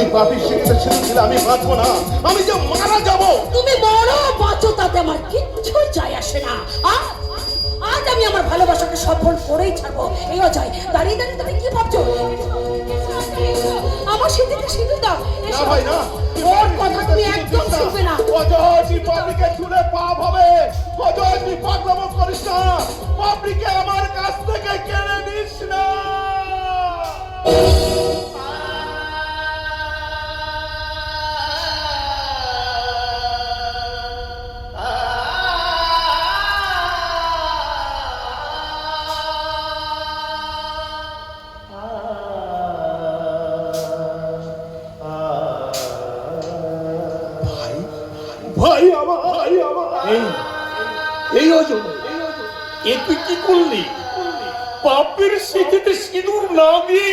তুই পাপির শিক্ষা ছেড়ে দিলে আমি বাঁচবো না। আমি যে মারা যাব। তুমি বড় বাঁচো তাতে আমার কিচ্ছু যায় আসে না। আজ আমি আমার ভালোবাসাকে সফল করেই ছাড়বো। এই অজয় দাঁড়িয়ে দাঁড়িয়ে তুমি কি ভাবছ? আমার সেদিকে সিঁদুর দাও। না। ভাই না। ওর কথা তুমি একদম শুনবে না। অজয় তুই পাপিকে ছুলে পাপ হবে। অজয় তুই পাগলামো করিস না। পাপিকে আমার কাছ থেকে কেড়ে ভাই আমার ভাই আমার। এই এই অজয় এ তুই কি করলি? পাপের স্মৃতিতে সিঁদুর না দিয়ে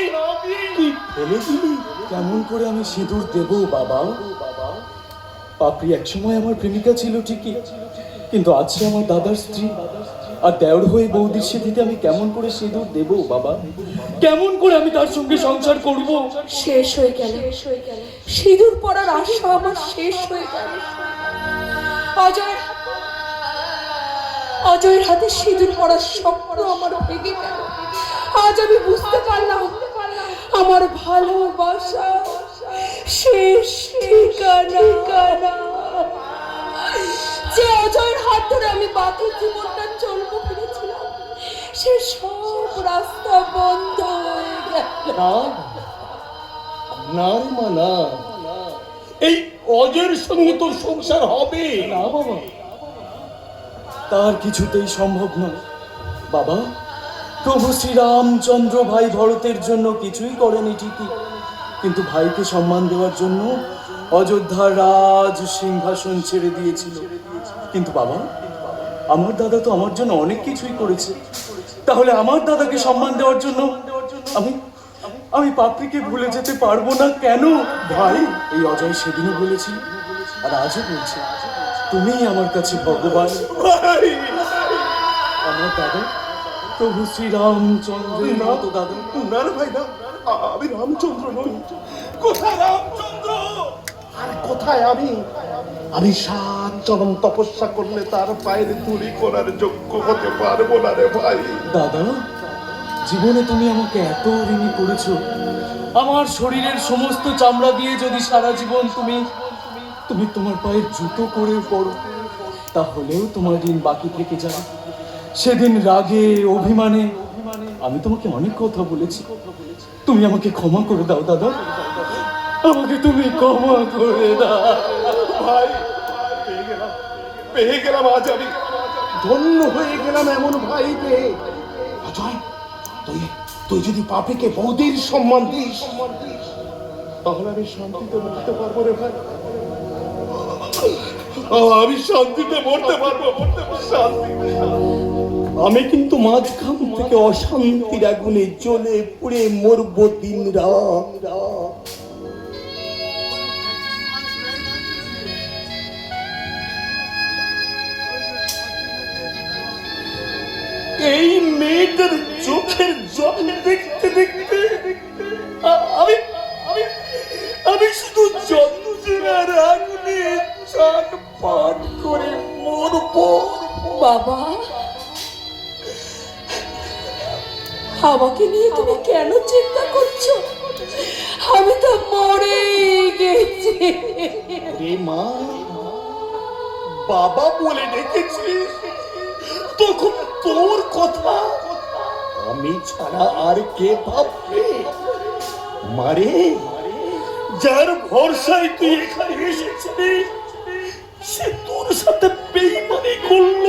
তুই ফেলে দিলি কেমন করে আমি সিঁদুর দেব বাবা? পাপড়ি একসময় আমার প্রেমিকা ছিল ঠিকই কিন্তু আছে আমার দাদার স্ত্রী। আর দেওর হয়ে বৌদির স্মৃতিতে আমি কেমন করে সিঁদুর দেব বাবা? কেমন করে আমি তার সঙ্গে সংসার করব? শেষ হয়ে গেল। সিঁদুর পরার আশা আমার শেষ হয়ে গেল। অজয়, অজয়ের হাতে সিঁদুর পরার স্বপ্ন আমার ভেঙে গেল। আজ আমি বুঝতে পারলাম আমার ভালোবাসা শেষ ঠিকানা। যে অজয়ের হাত ধরে আমি বাকি জীবনটা চলবো ভেবেছিলাম সে সব রাস্তা বন্ধ হয়ে গেল। না না এই অজয়ের সঙ্গে তোর সংসার হবে। না বাবা। তার কিছুতেই সম্ভব নয়। বাবা প্রভু শ্রীরামচন্দ্র ভাই ভরতের জন্য কিছুই করেনি ঠিকই। কিন্তু ভাইকে সম্মান দেওয়ার জন্য অযোধ্যার রাজ সিংহাসন ছেড়ে দিয়েছিল। কিন্তু বাবা আমার দাদা তো আমার জন্য অনেক কিছুই করেছে। তাহলে আমার দাদাকে সম্মান দেওয়ার জন্য আমি আমি পাপড়িকে ভুলে যেতে পারব না কেন? ভাই এই অজয় সেদিনও বলেছি আর আজও বলছি তুমি আমার কাছে ভগবান। ভাই! আমার দাদা প্রভু শ্রীরামচন্দ্রের মতো দাদা। না রে ভাই না আমি রামচন্দ্র নই। কোথায় রামচন্দ্র? আর কোথায় আমি? আমি সাত জনম তপস্যা করলে তার পায়ের তুলি করার যোগ্য হতে পারব না রে ভাই। দাদা জীবনে তুমি আমাকে এত ঋণী করেছ। আমার শরীরের সমস্ত চামড়া দিয়ে যদি সারা জীবন তুমি তুমি তোমার পায়ে জুতো করে পড়ো, তাহলেও তোমার ঋণ বাকি থেকে যাবে সেদিন রাগে, অভিমানে আমি তোমাকে অনেক কথা বলেছি। তুমি আমাকে ক্ষমা করে দাও, দাদা। আমাকে তুমি ক্ষমা করে দাও। ভাই, পেয়ে গেলাম আজ আমি ধন্য হয়ে গেলাম এমন ভাই পেয়ে তুই যদি পাপিকে বৌদির সম্মান দিস, তাহলে আমি শান্তিতে মরতে পারব রে ভাই। আমি শান্তিতে মরতে পারব শান্তিতে আমি কিন্তু মাঝখান থেকে অশান্তির আগুনে জ্বলে পুড়ে মরবো দিন এই মেয়েদের চোখের জল দেখতে দেখতে আমি আমি আমি শুধু আগুনে চাক পাট করে মরবো। বাবা আমাকে নিয়ে তুমি কেন চিন্তা করছ? আমি তো মরে গেছি। রে মা বাবা বলে ডেকেছিস তখন তোর কথা আমি ছাড়া আর কে ভাববে? মারে যার ভরসায় তুই এখানে এসেছিলিস সে তোর সাথে বেইমানি করল।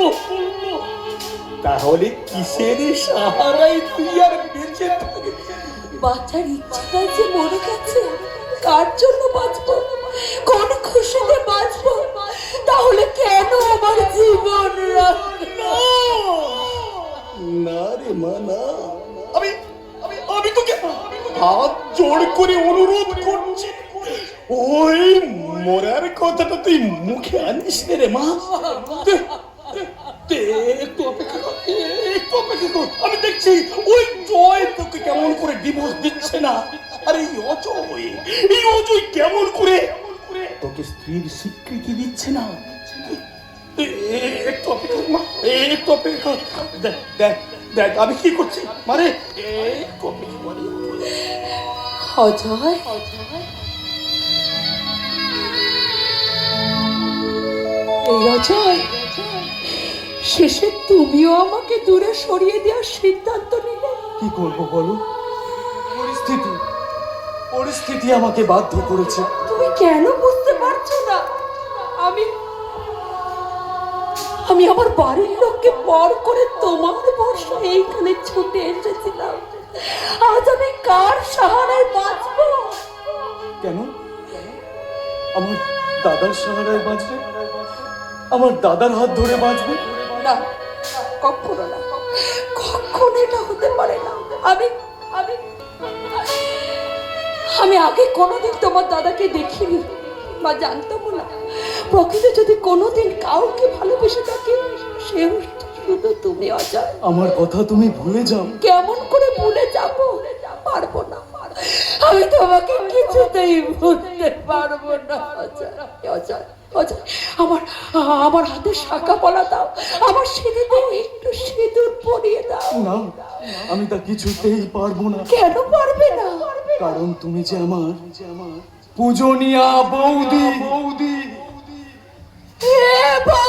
তাহলে কিসের সাহারায় তুই আর বেঁচে থাকবি? বাচ্চার ইচ্ছাটা যে মরে গেছে কার জন্য বাঁচবো? কোন খুশিতে বাঁচবো? তাহলে কেন আমার জীবন রাখল? না রে মা না আমি আমি তোকে হাত জোড় করে অনুরোধ করছি। ওই মরার কথাটা তুই মুখে আনিস রে মা। একটু অপেক্ষা কর, একটু অপেক্ষা কর। আমি দেখছি ওই জয় তোকে কেমন করে ডিভোর্স দিচ্ছে না। আরে এই অজয় এই অজয় কেমন করে তোকে স্ত্রীর স্বীকৃতি দিচ্ছে না। একটু অপেক্ষা কর, মা এ- একটু অপেক্ষা দেখ দেখ দেখ আমি কি করছি? মানে। অজয়? এই অজয় শেষে তুমিও আমাকে দূরে সরিয়ে দেওয়ার সিদ্ধান্ত নিলে। কি করব বলো? পরিস্থিতি পরিস্থিতি আমাকে বাধ্য করেছে। তুমি কেন বুঝতে পারছ না? আমি আমি আমার বাড়ির লোককে পর করে তোমার বর্ষা এইখানে ছুটে এসেছিলাম। আজ আমি কার সাহারায় বাঁচবো? কেন? আমার দাদার সাহারায় বাঁচবে? আমার দাদার হাত ধরে বাঁচবে? না কখনো না। কখনো এটা হতে পারে না। আমি আমি আমি আগে কোনোদিন তোমার দাদাকে দেখিনি। বা জানতাম না। প্রকৃত যদি কোনোদিন কাউকে ভালোবেসে থাকে সে শুধু তুমি অজয়। আমার কথা তুমি ভুলে যাও। কেমন করে ভুলে যাব? পারব না। আমি তোমাকে কিছুতেই ভুলতে পারব না অজয় অজয় অজয়। আমার আমার হাতে শাখা পলা দাও। আমার সিঁদুরে একটু সিঁদুর পরিয়ে দাও। না আমি তা কিছুতেই পারব না। কেন পারবে না? কারণ তুমি যে আমার পূজনীয়া বৌদি। বৌদি। Grandpa!